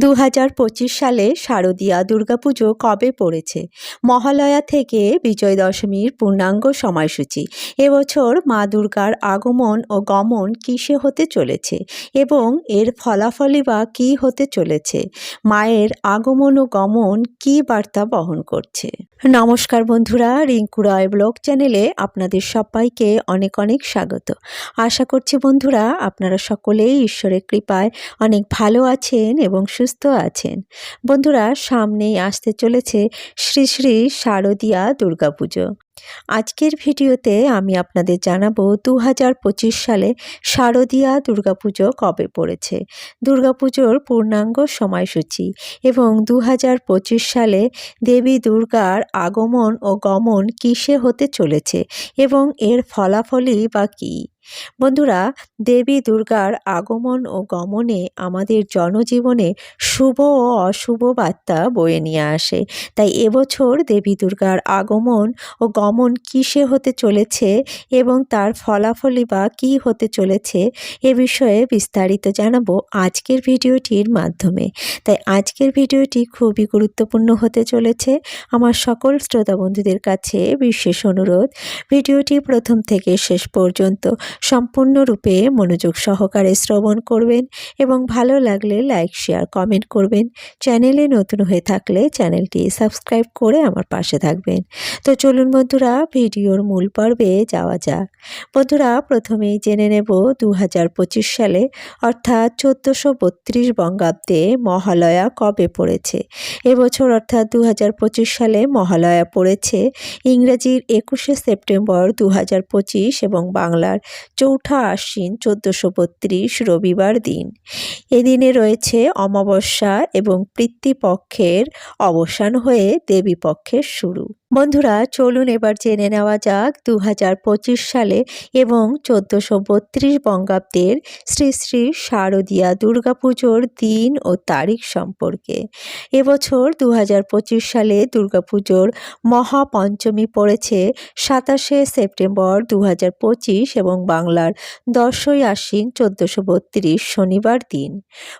দু হাজার পঁচিশ সালে শারদীয়া দুর্গাপুজো কবে পড়েছে? মহালয়া থেকে বিজয় দশমীর পূর্ণাঙ্গ সময়সূচি। এবছর মা দুর্গার আগমন ও গমন কিসে হতে চলেছে এবং এর ফলাফলই বা কী হতে চলেছে? মায়ের আগমন ও গমন কী বার্তা বহন করছে? নমস্কার বন্ধুরা, রিঙ্কু রয় ব্লগ চ্যানেলে আপনাদের সবাইকে অনেক অনেক স্বাগত। আশা করছি বন্ধুরা, আপনারা সকলেই ঈশ্বরের কৃপায় অনেক ভালো আছেন এবং সুস্থ আছেন। বন্ধুরা, সামনেই আসতে চলেছে শ্রী শ্রী শারদীয়া দুর্গাপুজো। আজকের ভিডিওতে আমি আপনাদের জানাব দু হাজার পঁচিশ সালে শারদীয়া দুর্গাপুজো কবে পড়েছে। দুর্গাপুজোর পূর্ণাঙ্গ সময়সূচি এবং দু হাজার পঁচিশ সালে দেবী দুর্গার আগমন ও গমন কিসে হতে চলেছে এবং এর ফলাফলই বা কী? বন্ধুরা, দেবী দুর্গার আগমন ও গমনে আমাদের জনজীবনে শুভ ও অশুভ বার্তা বয়ে নিয়ে আসে। তাই এবছর দেবী দুর্গার আগমন ও গমন কিসে হতে চলেছে এবং তার ফলাফলই বা কী হতে চলেছে এ বিষয়ে বিস্তারিত জানাব আজকের ভিডিওটির মাধ্যমে। তাই আজকের ভিডিওটি খুবই গুরুত্বপূর্ণ হতে চলেছে। আমার সকল শ্রোতা বন্ধুদের কাছে বিশেষ অনুরোধ, ভিডিওটি প্রথম থেকে শেষ পর্যন্ত সম্পূর্ণরূপে মনোযোগ সহকারে শ্রবণ করবেন এবং ভালো লাগলে লাইক, শেয়ার, কমেন্ট করবেন। চ্যানেলে নতুন হয়ে থাকলে চ্যানেলটি সাবস্ক্রাইব করে আমার পাশে থাকবেন। তো চলুন বন্ধুরা, ভিডিওর মূল পর্বে যাওয়া যাক। বন্ধুরা, প্রথমেই জেনে নেব দু হাজার পঁচিশ সালে, অর্থাৎ চোদ্দোশো বত্রিশ বঙ্গাব্দে মহালয়া কবে পড়েছে? এবছর অর্থাৎ দু হাজার পঁচিশ সালে মহালয়া পড়েছে ইংরেজির একুশে সেপ্টেম্বর দু হাজার পঁচিশ এবং বাংলার চৌঠা আশ্বিন চোদ্দোশো বত্রিশ রবিবার দিন। এদিনে রয়েছে অমাবস্যা এবং পিতৃপক্ষের অবসান হয়ে দেবীপক্ষের শুরু। বন্ধুরা, চলুন এবার জেনে নেওয়া যাক দু হাজার পঁচিশ সালে এবং চোদ্দোশো বত্রিশ বঙ্গাব্দের শ্রী শ্রী শারদীয়া দুর্গাপুজোর দিন ও তারিখ সম্পর্কে। এবছর দু পঁচিশ সালে দুর্গাপুজোর মহাপঞ্চমী পড়েছে সাতাশে সেপ্টেম্বর দু পঁচিশ এবং বাংলার দশই আশ্বিন চোদ্দোশো বত্রিশ শনিবার দিন।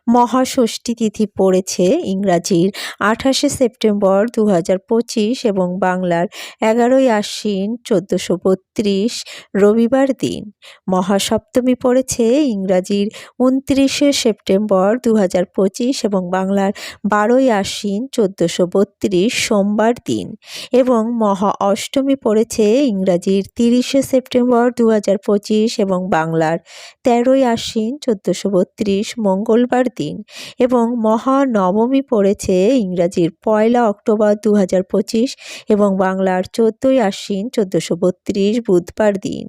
মহাষষ্ঠী তিথি পড়েছে ইংরাজির আঠাশে সেপ্টেম্বর দু হাজার পঁচিশ এবং বাংলার এগারোই আশ্বিন চোদ্দোশো বত্রিশ রবিবার দিন। মহাসপ্তমী পড়েছে ইংরাজির উনত্রিশে সেপ্টেম্বর দু হাজার পঁচিশ এবং বাংলার বারোই আশ্বিন চোদ্দোশো বত্রিশ সোমবার দিন এবং মহা অষ্টমী পড়েছে ইংরাজির তিরিশে সেপ্টেম্বর দু হাজার পঁচিশ এবং বাংলার তেরোই আশ্বিন চোদ্দোশো বত্রিশ মঙ্গলবার দিন এবং মহানবমী পড়েছে ইংরাজির পয়লা অক্টোবর দু হাজার পঁচিশ এবং বাংলার চোদ্দই আশ্বিন চোদ্দশো বত্রিশ বুধবার দিন।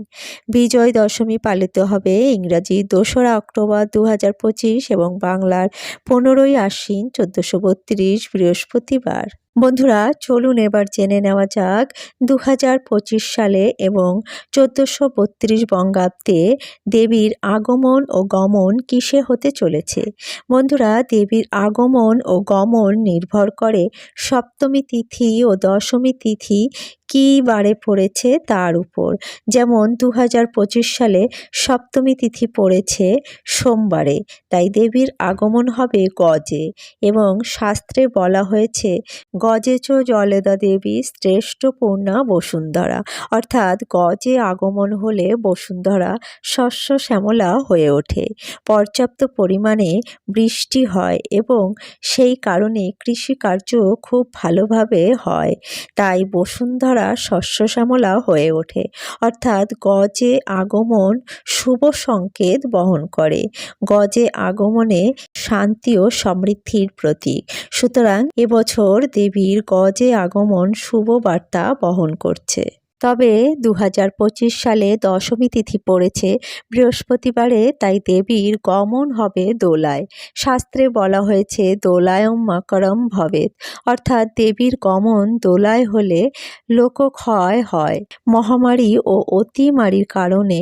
বিজয় দশমী পালিত হবে ইংরাজি দোসরা অক্টোবর দু হাজার পঁচিশ এবং বাংলার পনেরোই আশ্বিন চোদ্দশো বত্রিশ বৃহস্পতিবার। বন্ধুরা, চলুন এবার জেনে নেওয়া যাক দু হাজার পঁচিশ সালে এবং চোদ্দোশো বত্রিশ বঙ্গাব্দে দেবীর আগমন ও গমন কিসে হতে চলেছে। বন্ধুরা, দেবীর আগমন ও গমন নির্ভর করে সপ্তমী তিথি ও দশমী তিথি কী বারে পড়েছে তার উপর। যেমন দু হাজার পঁচিশ সালে সপ্তমী তিথি পড়েছে সোমবারে, তাই দেবীর আগমন হবে গজে এবং শাস্ত্রে বলা হয়েছে গজেচ জলেদা দেবী শ্রেষ্ঠ পূর্ণা বসুন্ধরা। অর্থাৎ গজে আগমন হলে বসুন্ধরা শস্য শ্যামলা হয়ে ওঠে। পর্যাপ্ত পরিমাণে বৃষ্টি হয় এবং সেই কারণে কৃষিকার্য খুব ভালোভাবে হয়। তাই বসুন্ধরা শস্য শ্যামলা হয়ে ওঠে। অর্থাৎ গজে আগমন শুভ সংকেত বহন করে। গজে আগমনে শান্তি ও সমৃদ্ধির প্রতীক। সুতরাং এবছর দেবীর গজে আগমন শুভ বার্তা বহন করছে। তবে দু হাজার পঁচিশ সালে দশমী তিথি পড়েছে। বৃহস্পতিবারে তাই দেবীর গমন হবে দোলায়। শাস্ত্রে বলা হয়েছে, দোলায়ম মকরম ভবেত অর্থাৎ দেবীর গমন দোলায় হলে লোকক্ষয় হয়। মহামারী ও অতিমারির কারণে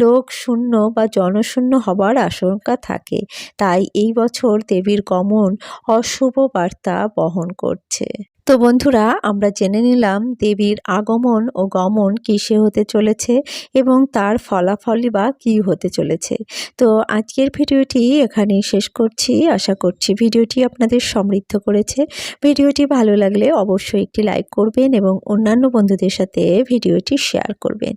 লোক শূন্য বা জনশূন্য হবার আশঙ্কা থাকে। তাই এই বছর দেবীর গমন অশুভ বার্তা বহন করছে। তো বন্ধুরা, আমরা জেনে নিলাম দেবীর আগমন ও গমন কিসে হতে চলেছে এবং তার ফলাফলই বা কী হতে চলেছে। তো আজকের ভিডিওটি এখানেই শেষ করছি। আশা করছি ভিডিওটি আপনাদের সমৃদ্ধ করেছে। ভিডিওটি ভালো লাগলে অবশ্যই একটি লাইক করবেন এবং অন্যান্য বন্ধুদের সাথে ভিডিওটি শেয়ার করবেন।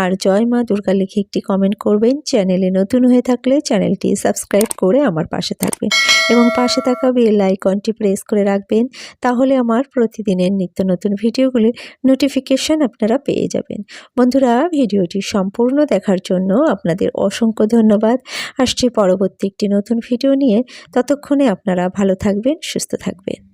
আর জয় মা দুর্গা লিখে একটি কমেন্ট করবেন, চ্যানেলে নতুন হয়ে থাকলে চ্যানেলটি সাবস্ক্রাইব করে আমার পাশে থাকবেন এবং পাশে থাকা বেল আইকনটি প্রেস করে রাখবেন, তাহলে আমার প্রতিদিনের নিত্য নতুন ভিডিওগুলির নোটিফিকেশান আপনারা পেয়ে যাবেন। বন্ধুরা, ভিডিওটি সম্পূর্ণ দেখার জন্য আপনাদের অসংখ্য ধন্যবাদ। আসছি পরবর্তী একটি নতুন ভিডিও নিয়ে। ততক্ষণে আপনারা ভালো থাকবেন, সুস্থ থাকবেন।